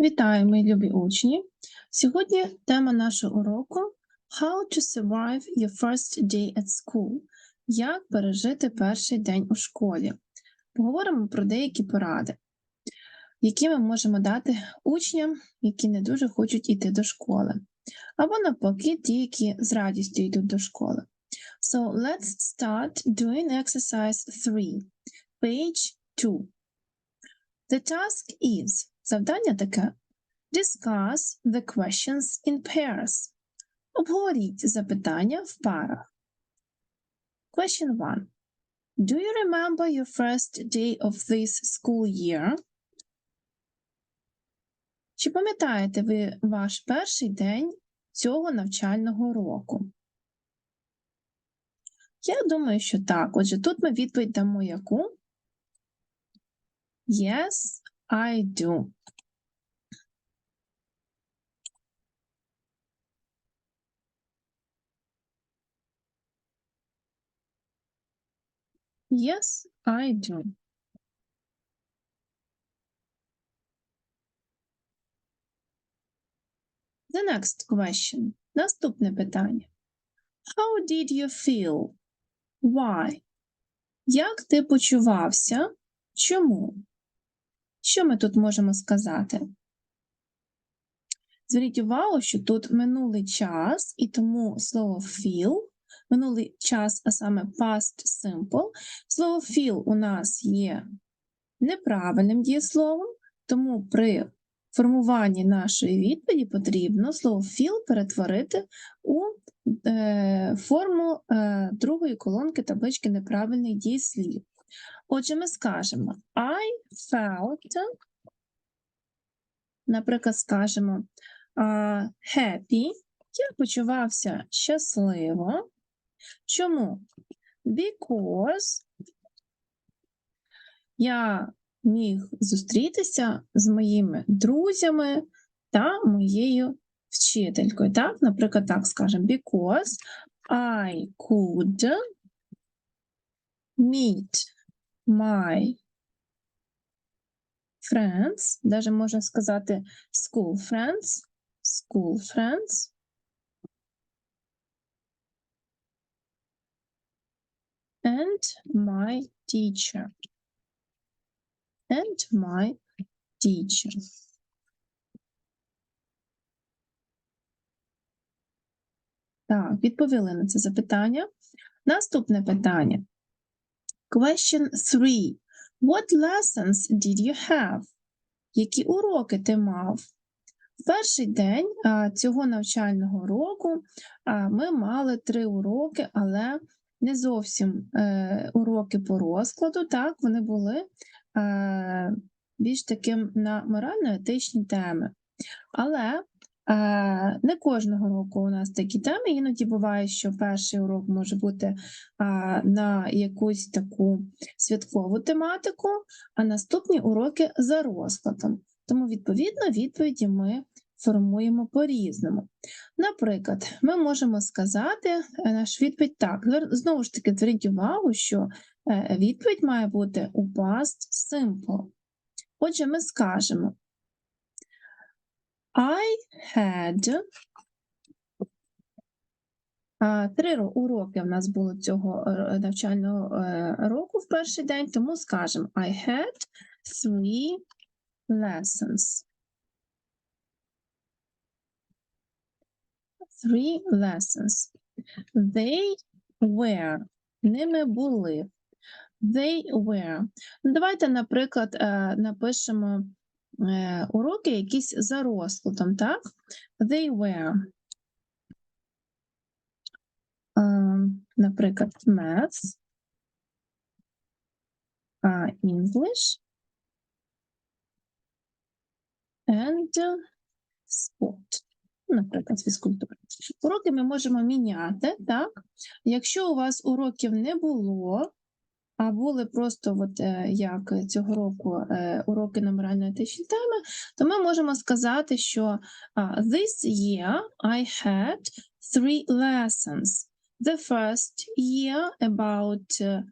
Вітаю, мої любі учні! Сьогодні тема нашого уроку How to survive your first day at school. Як пережити перший день у школі. Поговоримо про деякі поради, які ми можемо дати учням, які не дуже хочуть йти до школи, або навпаки, ті, які з радістю йдуть до школи. So let's start doing exercise 3, page 2. The task is Завдання таке. Discuss the questions in pairs. Обговоріть запитання в парах. Question 1. Do you remember your first day of this school year? Чи пам'ятаєте ви ваш перший день цього навчального року? Я думаю, що так. Отже, тут ми відповідь дамо яку? Yes, I do. Yes, I do. The next question. Наступне питання. How did you feel? Why? Як ти почувався? Чому? Що ми тут можемо сказати? Зверніть увагу, що тут минулий час, і тому слово feel, минулий час, а саме past simple. Слово feel у нас є неправильним дієсловом, тому при формуванні нашої відповіді потрібно слово feel перетворити у е, форму е, другої колонки таблички неправильних дієслів. Отже, ми скажемо I felt, наприклад, скажемо uh, happy, я почувався щасливо. Чому? Because я міг зустрітися з моїми друзями та моєю вчителькою. Так, наприклад, так скажемо, because I could meet my friends, даже можна сказати school friends, school friends. And my teacher. And my teacher. Так, відповіли на це запитання. Наступне питання. Question 3. What lessons did you have? Які уроки ти мав? В перший день цього навчального року ми мали три уроки, але не зовсім е, уроки по розкладу, так, вони були е, більш таким на морально-етичні теми. Але не кожного року у нас такі теми. Іноді буває, що перший урок може бути е, на якусь таку святкову тематику, а наступні уроки за розкладом. Тому, відповідно, відповіді ми формуємо по-різному. Наприклад, ми можемо сказати е, наш відповідь так. Знову ж таки, зверніть увагу, що е, відповідь має бути у past simple. Отже, ми скажемо I had Три уроки в нас було цього е, навчального року в перший день, тому скажемо I had three lessons. three lessons. They were. Ними були. They were. Давайте, наприклад, е, напишемо е, уроки якісь за розкладом, так? They were. Е, наприклад, maths, English and sport наприклад, фізкультури. Уроки ми можемо міняти, так? Якщо у вас уроків не було, а були просто от, е, як цього року е, уроки на морально-етичні теми, то ми можемо сказати, що this year I had three lessons. The first year about е,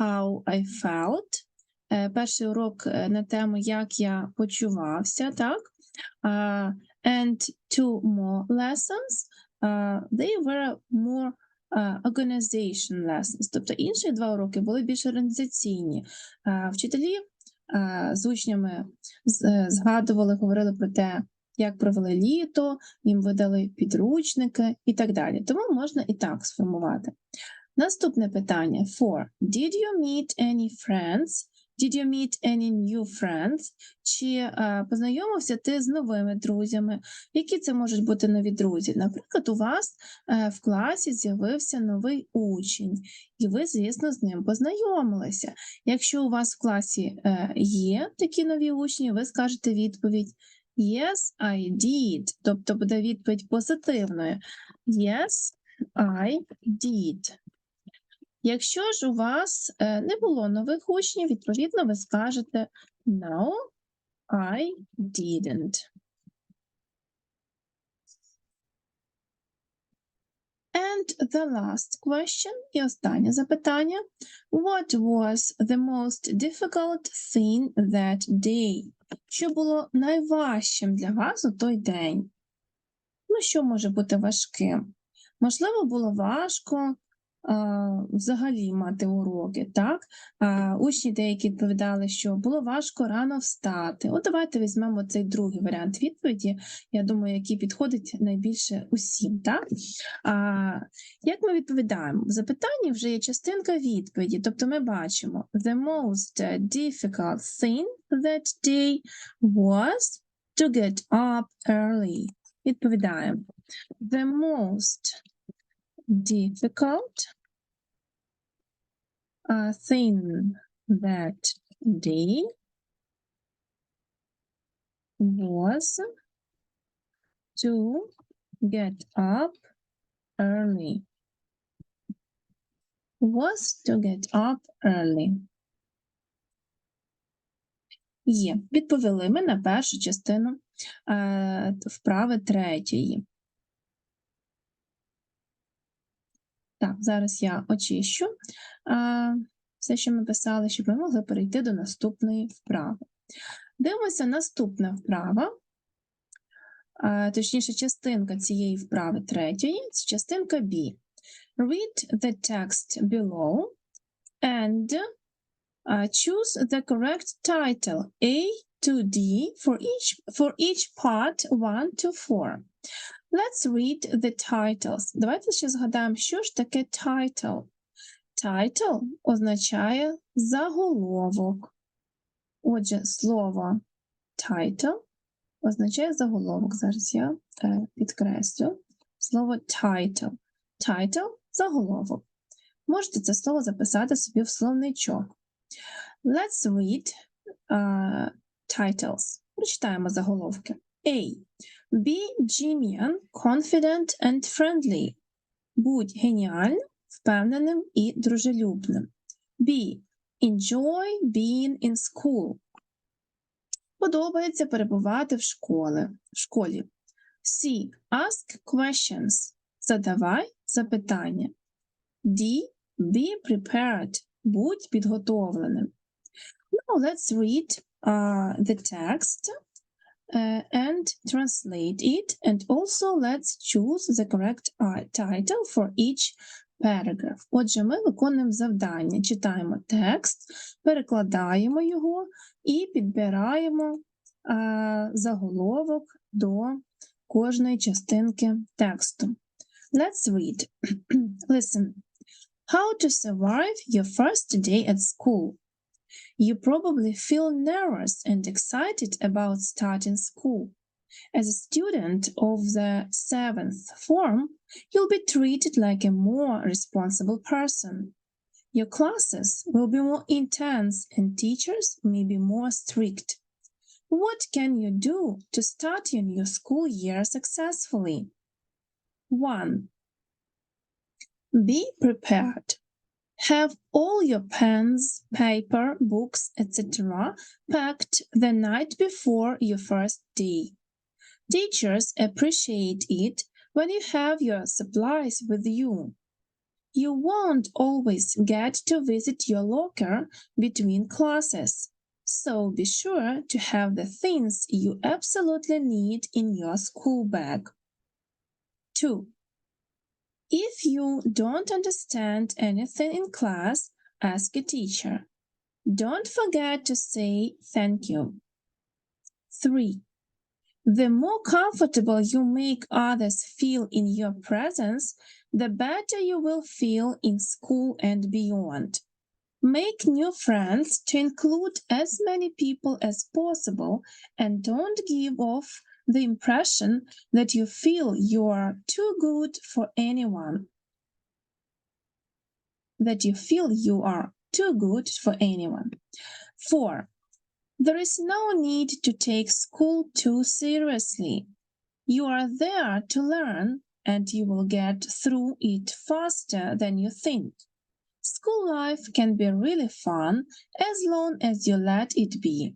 how I felt. Перший урок на тему, як я почувався, так? And two more lessons, they were more organization lessons. Тобто інші два уроки були більш організаційні. Вчителі з учнями е, згадували, говорили про те, як провели літо, їм видали підручники і так далі. Тому можна і так сформувати. Наступне питання. For. Did you meet any friends? Did you meet any new friends? Чи е, познайомився ти з новими друзями? Які це можуть бути нові друзі? Наприклад, у вас е, в класі з'явився новий учень, і ви, звісно, з ним познайомилися. Якщо у вас в класі е, є такі нові учні, ви скажете відповідь Yes, I did. Тобто буде відповідь позитивною. Yes, I did. Якщо ж у вас е, не було нових учнів, відповідно, ви скажете No, I didn't. And the last question і останнє запитання. What was the most difficult thing that day? Що було найважчим для вас у той день? Ну, що може бути важким? Можливо, було важко взагалі мати уроки, так? Учні деякі відповідали, що було важко рано встати. От давайте візьмемо цей другий варіант відповіді, я думаю, який підходить найбільше усім, так? А, як ми відповідаємо? В запитанні вже є частинка відповіді, тобто ми бачимо the most difficult thing that day was to get up early. Відповідаємо. The most difficult uh, thing that day was to get up early. Was to get up early. Є. Відповіли ми на першу частину е, вправи третьої. Так, зараз я очищу все, що ми писали, щоб ми могли перейти до наступної вправи. Дивимося, наступна вправа, точніше, частинка цієї вправи третьої, це частинка B. Read the text below and choose the correct title A to D for each, for each part 1 to 4. Let's read the titles. Давайте ще згадаємо, що ж таке title. Title означає заголовок. Отже, слово title означає заголовок. Зараз я е, підкреслю слово title. Title заголовок. Можете це слово записати собі в словничок. Let's read uh, titles. Прочитаємо заголовки. A. Be genuine, confident and friendly. Будь геніальним, впевненим і дружелюбним. B. Enjoy being in school. Подобається перебувати в школі. в школі. C. Ask questions. Задавай запитання. D. Be prepared. Будь підготовленим. Now let's read uh, the text uh, and translate it. And also let's choose the correct uh, title for each paragraph. Отже, ми виконуємо завдання. Читаємо текст, перекладаємо його і підбираємо uh, заголовок до кожної частинки тексту. Let's read. Listen. How to survive your first day at school. You probably feel nervous and excited about starting school. As a student of the seventh form, you'll be treated like a more responsible person. Your classes will be more intense and teachers may be more strict. What can you do to start your new school year successfully? 1. Be prepared. Have all your pens, paper, books, etc. packed the night before your first day. Teachers appreciate it when you have your supplies with you. You won't always get to visit your locker between classes, So be sure to have the things you absolutely need in your school bag. 2. If you don't understand anything in class, ask a teacher. Don't forget to say thank you. 3. The more comfortable you make others feel in your presence, the better you will feel in school and beyond. Make new friends to include as many people as possible and don't give off the impression that you feel you are too good for anyone. That you feel you are too good for anyone. 4. There is no need to take school too seriously. You are there to learn and you will get through it faster than you think. School life can be really fun as long as you let it be.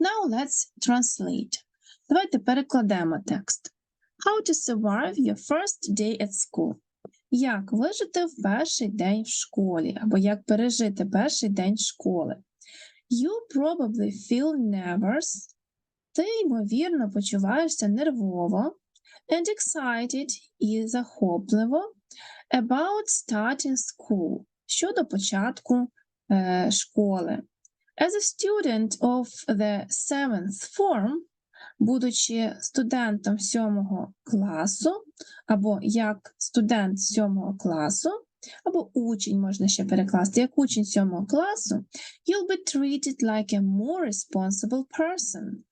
Now let's translate. Давайте перекладемо текст. How to survive your first day at school. Як вижити в перший день в школі, або як пережити перший день школи. You probably feel nervous. Ти, ймовірно, почуваєшся нервово and excited і захопливо about starting school щодо початку е, школи. As a student of the seventh form, будучи студентом сьомого класу, або як студент сьомого класу, або учень можна ще перекласти, як учень сьомого класу, you'll be treated like a more responsible person.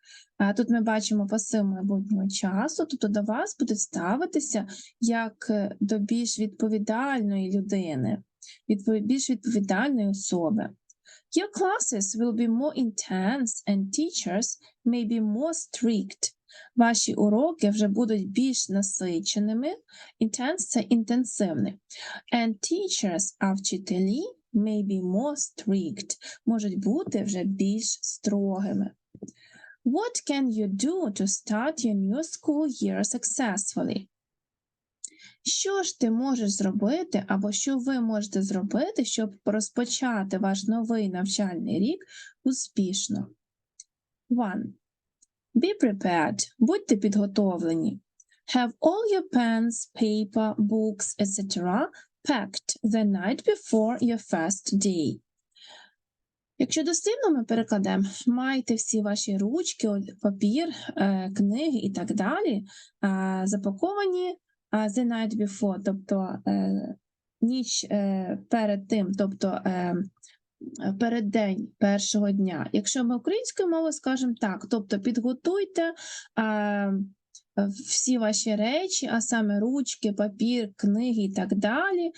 Тут ми бачимо пасив майбутнього часу, тобто до вас будуть ставитися як до більш відповідальної людини, більш відповідальної особи. Your classes will be more intense and teachers may be more strict. Ваші уроки вже будуть більш насиченими. Intense – це інтенсивний. And teachers, а вчителі may be more strict. Можуть бути вже більш строгими. What can you do to start your new school year successfully? Що ж ти можеш зробити, або що ви можете зробити, щоб розпочати ваш новий навчальний рік успішно? 1. Be prepared. Будьте підготовлені. Have all your pens, paper, books, etc. packed the night before your first day. Якщо дослівно ми перекладемо, майте всі ваші ручки, папір, е, книги і так далі запаковані the night before, тобто е, ніч е, перед тим, тобто е, перед день першого дня. Якщо ми українською мовою скажемо так, тобто підготуйте всі ваші речі, а саме ручки, папір, книги і так далі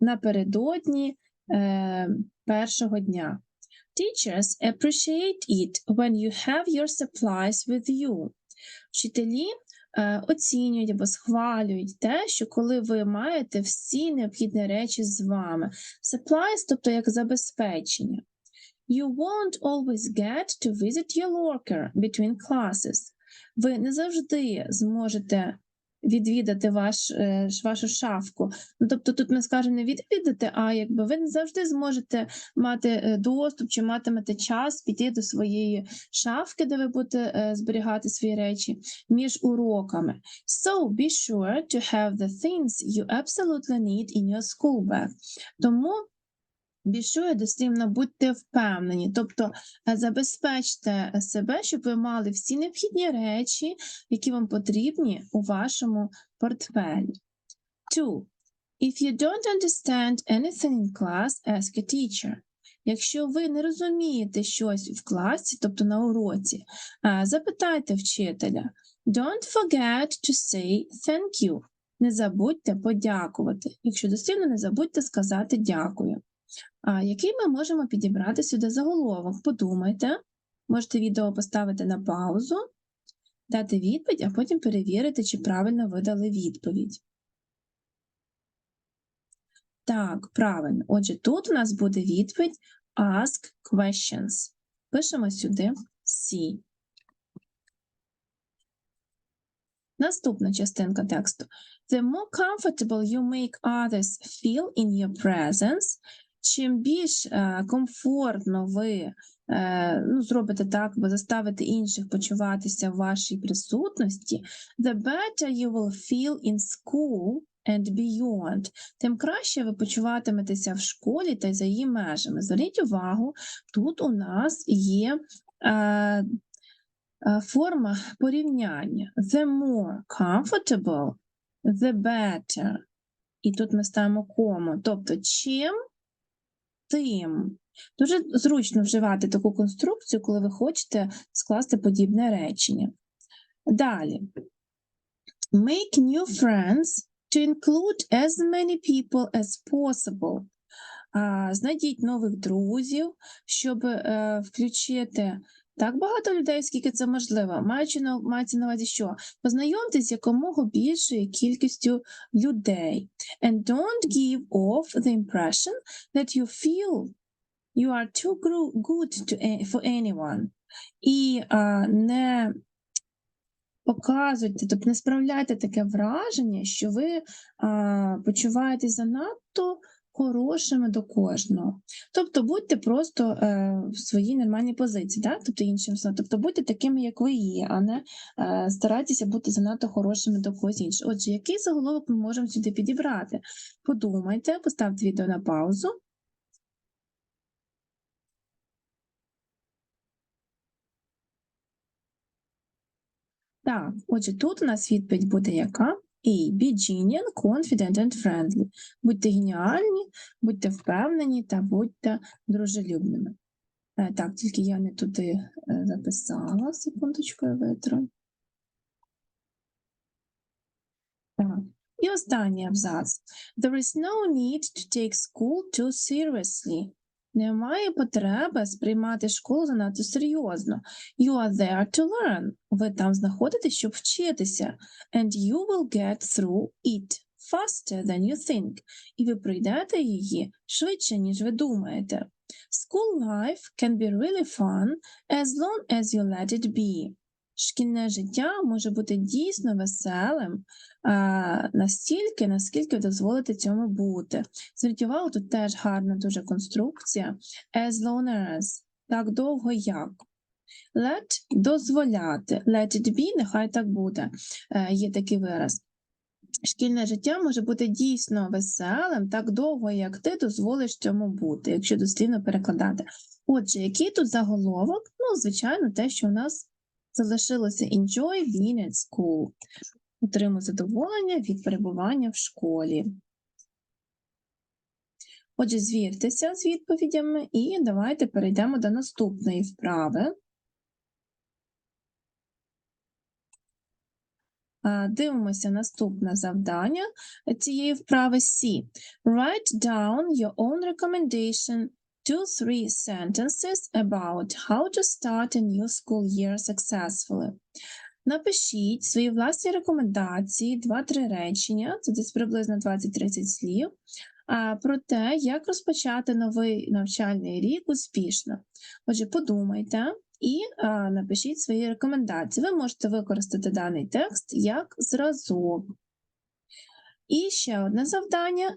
напередодні е, першого дня. Teachers appreciate it when you have your supplies with you. Вчителі е, оцінюють або схвалюють те, що коли ви маєте всі необхідні речі з вами. Supplies, тобто як забезпечення. You won't always get to visit your locker between classes. Ви не завжди зможете відвідати ваш, е, вашу шафку. Ну, тобто тут ми скажемо не відвідати, а якби ви не завжди зможете мати е, доступ чи матимете час піти до своєї шафки, де ви будете е, зберігати свої речі між уроками. So be sure to have the things you absolutely need in your school bag. Тому більшою дослівно будьте впевнені, тобто е, забезпечте себе, щоб ви мали всі необхідні речі, які вам потрібні у вашому портфелі. Two. If you don't understand anything in class, ask a teacher. Якщо ви не розумієте щось в класі, тобто на уроці, запитайте вчителя. Don't forget to say thank you. Не забудьте подякувати. Якщо дослівно, не забудьте сказати дякую. Який ми можемо підібрати сюди заголовок? Подумайте. Можете відео поставити на паузу, дати відповідь, а потім перевірити, чи правильно ви дали відповідь. Так, правильно. Отже, тут у нас буде відповідь Ask questions. Пишемо сюди C. Наступна частинка тексту. The more comfortable you make others feel in your presence, чим більш е, комфортно ви е, ну, зробите так, бо заставите інших почуватися в вашій присутності, the better you will feel in school and beyond, тим краще ви почуватиметеся в школі та за її межами. Зверніть увагу, тут у нас є е, е, форма порівняння. The more comfortable, the better. І тут ми ставимо кому. Тобто, чим тим. Дуже зручно вживати таку конструкцію, коли ви хочете скласти подібне речення. Далі. Make new friends to include as many people as possible. Знайдіть нових друзів, щоб е, включити так багато людей, скільки це можливо. Маючи на, мається на увазі, що познайомтесь якомога більшою кількістю людей. And don't give off the impression that you feel you are too good to, for anyone. І а, не показуйте, тобто не справляйте таке враження, що ви а, почуваєтесь занадто хорошими до кожного. Тобто будьте просто е, в своїй нормальній позиції, да? тобто іншим словом, тобто будьте такими, як ви є, а не е, старайтеся бути занадто хорошими до когось іншого. Отже, який заголовок ми можемо сюди підібрати? Подумайте, поставте відео на паузу. Так, отже, тут у нас відповідь буде яка? A. Be genial, confident and friendly. Будьте геніальні, будьте впевнені та будьте дружелюбними. Е, Так, тільки я не туди е, записала. Секундочку, я витру. Так. І останній абзац. There is no need to take school too seriously. Немає потреби сприймати школу занадто серйозно. You are there to learn. Ви там знаходитесь, щоб вчитися. And you will get through it faster than you think. І ви пройдете її швидше, ніж ви думаєте. School life can be really fun as long as you let it be. Шкільне життя може бути дійсно веселим настільки, наскільки ви дозволите цьому бути. Зверніть увагу, тут теж гарна дуже конструкція. As long as. Так довго як. Let дозволяти. Let it be, нехай так буде. Е, є такий вираз. Шкільне життя може бути дійсно веселим так довго, як ти дозволиш цьому бути, якщо дослівно перекладати. Отже, який тут заголовок? Ну, звичайно, те, що у нас залишилося enjoy being at school. Отримуй задоволення від перебування в школі. Отже, звіртеся з відповідями і давайте перейдемо до наступної вправи. Дивимося наступне завдання цієї вправи C. Write down your own recommendation to three sentences about how to start a new school year successfully. Напишіть свої власні рекомендації, 2-3 речення, це десь приблизно 20-30 слів, про те, як розпочати новий навчальний рік успішно. Отже, подумайте і напишіть свої рекомендації. Ви можете використати даний текст як зразок. І ще одне завдання: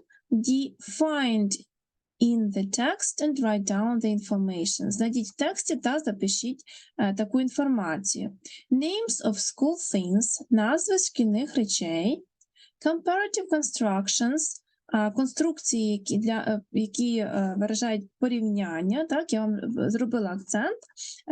Find in the text and write down the information. Знайдіть в тексті та запишіть е, таку інформацію. Names of school things – назви шкільних речей, comparative constructions – а, конструкції, які, для, е, які е, виражають порівняння. Так, я вам е, зробила акцент,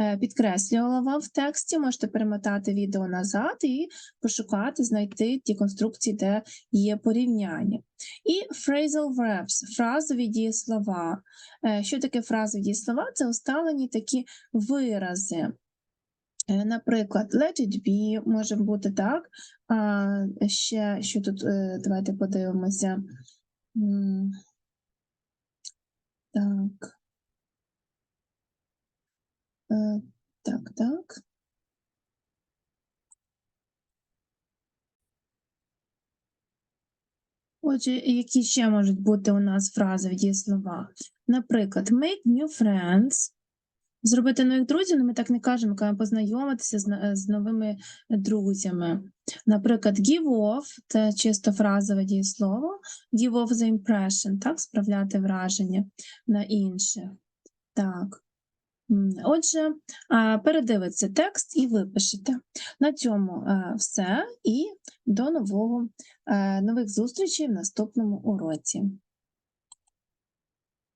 е, підкреслювала вам в тексті. Можете перемотати відео назад і пошукати, знайти ті конструкції, де є порівняння. І phrasal verbs – фразові дієслова. Е, Що таке фразові дієслова? Це усталені такі вирази. Е, Наприклад, let it be може бути так. А ще що тут, е, давайте подивимося. Так. Е, Так, так. Отже, які ще можуть бути у нас фрази в дієслова? Наприклад, make new friends, Зробити нових друзів, ну ми так не кажемо, кажемо познайомитися з, з новими друзями. Наприклад, give off – це чисто фразове дієслово, give off the impression, так, справляти враження на інших. Так. Отже, передивиться текст і випишете. На цьому е, все і до нового, е, нових зустрічей в наступному уроці.